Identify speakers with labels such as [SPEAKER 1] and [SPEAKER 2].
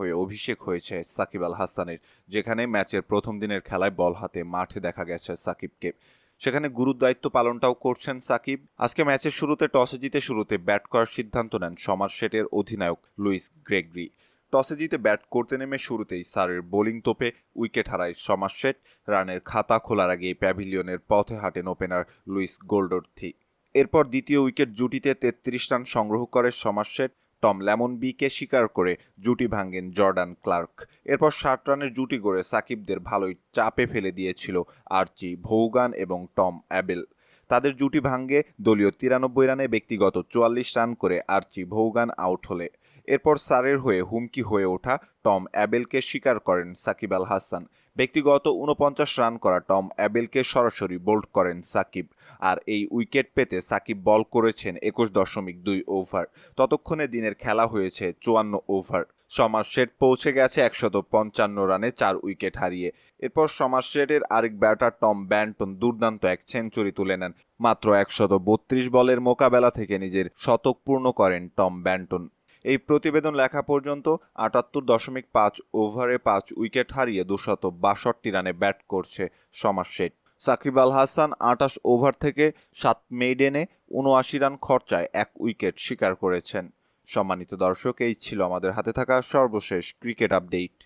[SPEAKER 1] হয়ে অভিষেক হয়েছে সাকিব আল হাসানের, যেখানে ম্যাচের প্রথম দিনের খেলায় বল হাতে মাঠে দেখা গেছে সাকিবকে। সেখানে গুরুদায়িত্ব পালনটাও করছেন সাকিব। আজকে ম্যাচের শুরুতে টসে জিতে শুরুতে ব্যাট করার সিদ্ধান্ত নেন সমাজ শেটের অধিনায়ক লুইস গ্রেগরি। টসে জিতে ব্যাট করতে নেমে শুরুতেই সারের বোলিং তোপে উইকেট হারায় সমাজ শেট। রানের খাতা খোলার আগে প্যাভিলিয়নের পথে হাঁটেন ওপেনার লুইস গোল্ডর্থি। এরপর দ্বিতীয় উইকেট জুটিতে তেত্রিশ রান সংগ্রহ করে সমাজ শেট। টম লেমন বিকে স্বীকার করে জুটি ভাঙ্গেন জর্ডান ক্লার্ক। এরপর ষাট রানের জুটি গড়ে সাকিবদের ভালোই চাপে ফেলে দিয়েছিল আর্চি ভৌগান এবং টম অ্যাবেল। তাদের জুটি ভাঙ্গে দলীয় তিরানব্বই রানে ব্যক্তিগত চুয়াল্লিশ রান করে আর্চি ভৌগান আউট হলে। এরপর সারের হয়ে হুমকি হয়ে ওঠা টম অ্যাবেলকে স্বীকার করেন সাকিব আল হাসান। ব্যক্তিগত উনপঞ্চাশ রান করা টম অ্যাবেলকে সরাসরি বোল্ড করেন সাকিব, আর এই উইকেট পেতে সাকিব বল করেছেন একুশ দশমিক দুই ওভার। ততক্ষণে দিনের খেলা হয়েছে চুয়ান্ন ওভার। সমাজ শেট পৌঁছে গেছে একশত পঞ্চান্ন রানে চার উইকেট হারিয়ে। এরপর সমাজ শেটের আরেক ব্যাটার টম ব্যান্টন দুর্দান্ত এক সেঞ্চুরি তুলে নেন। মাত্র একশত বত্রিশ বলের মোকাবেলা থেকে নিজের শতক পূর্ণ করেন টম ব্যান্টন। এই প্রতিবেদন লেখা পর্যন্ত আটাত্তর দশমিক পাঁচ ওভারে পাঁচ উইকেট হারিয়ে দুশত বাষট্টি রানে ব্যাট করছে সমাজ শেঠ। সাকিব আল হাসান আটাশ ওভার থেকে সাত মেইডেনে উনআশি রান খরচায় এক উইকেট শিকার করেছেন। সম্মানিত দর্শক, এই ছিল আমাদের হাতে থাকা সর্বশেষ ক্রিকেট আপডেট।